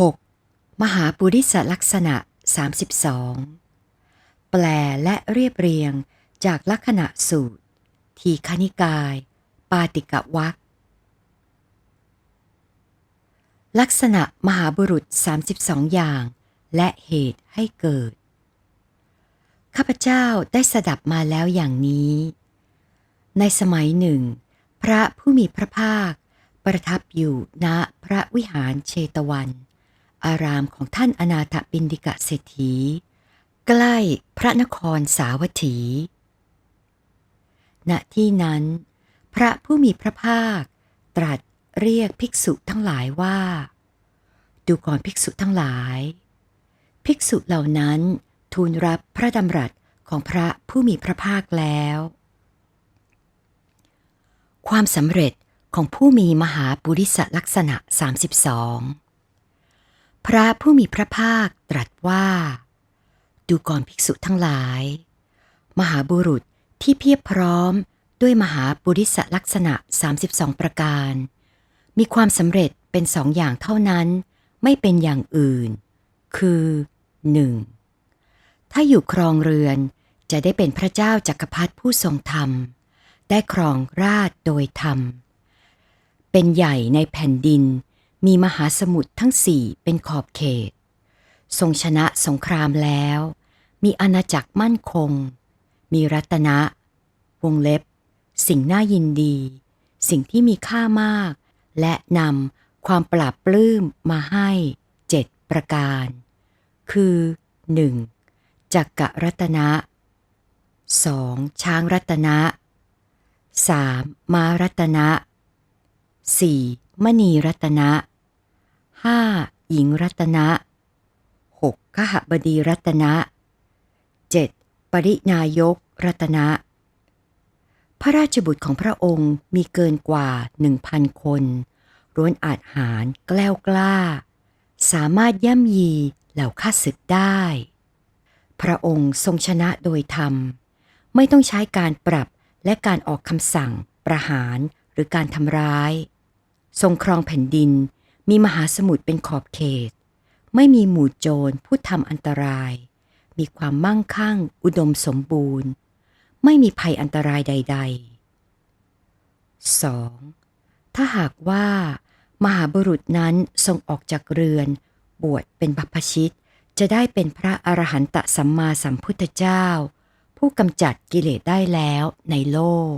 6. มหาปุริสลักษณะ 32 แปลและเรียบเรียงจากลักษณะสูตร ทีคณิกาย ปาติกวักลักษณะมหาบุรุษ 32 อย่าง และเหตุให้เกิด ข้าพเจ้าได้สดับมาแล้วอย่างนี้ ในสมัยหนึ่ง พระผู้มีพระภาค ประทับอยู่ณพระวิหารเชตวัน อารามของท่านอนาถปินดิกะเศรษฐี ใกล้พระนครสาวัตถี ณที่นั้น พระผู้มีพระภาค ตรัสเรียกภิกษุทั้งหลายว่า ดูก่อนภิกษุทั้งหลาย ภิกษุเหล่านั้นทูลรับพระดำรัสของพระผู้มีพระภาคแล้ว ความสำเร็จของผู้มีมหาปุริสลักษณะ 32 พระผู้มีพระภาคตรัสว่า ดูก่อนภิกษุทั้งหลาย มหาบุรุษที่เพียบพร้อมด้วยมหาปุริสลักษณะ 32 ประการ มีความสำเร็จเป็นสองอย่างเท่านั้น ไม่เป็นอย่างอื่น คือ 1. ถ้าอยู่ครองเรือนจะได้เป็นพระเจ้าจักรพรรดิผู้ทรงธรรม ได้ครองราชโดยธรรม เป็นใหญ่ในแผ่นดิน มีมหาสมุทรทั้งสี่เป็นขอบเขต ทรงชนะสงครามแล้ว มีอาณาจักรมั่นคง มีรัตนะ วงเล็บ สิ่งน่ายินดี สิ่งที่มีค่ามาก และนำความปราบปลื้มมาให้เจ็ดประการ คือ 1. จักกะรัตนะ 2. ช้างรัตนะ 3. ม้ารัตนะ 4. มณีรัตนะ หญิงรัตนะ 6. ขหบดีรัตนะ 7. ปรินายกรัตนะ พระราชบุตรของพระองค์มีเกินกว่าหนึ่งพันคนร้วนอาจหารแกล้วกล้า สามารถย่ำยีเหล่าข้าศึกได้ พระองค์ทรงชนะโดยธรรม ไม่ต้องใช้การปรับและการออกคำสั่ง ประหารหรือการทำร้าย ทรงครองแผ่นดิน มีมหาสมุทรเป็นขอบเขต ไม่มีหมู่โจรผู้ทำอันตราย มีความมั่งคั่ง อุดมสมบูรณ์ ไม่มีภัยอันตรายใด ๆ 2. ถ้าหากว่า มหาบุรุษนั้นทรงออกจากเรือน บวชเป็นบัพพชิต จะได้เป็นพระอรหันตสัมมาสัมพุทธเจ้า ผู้กำจัดกิเลสได้แล้วในโลก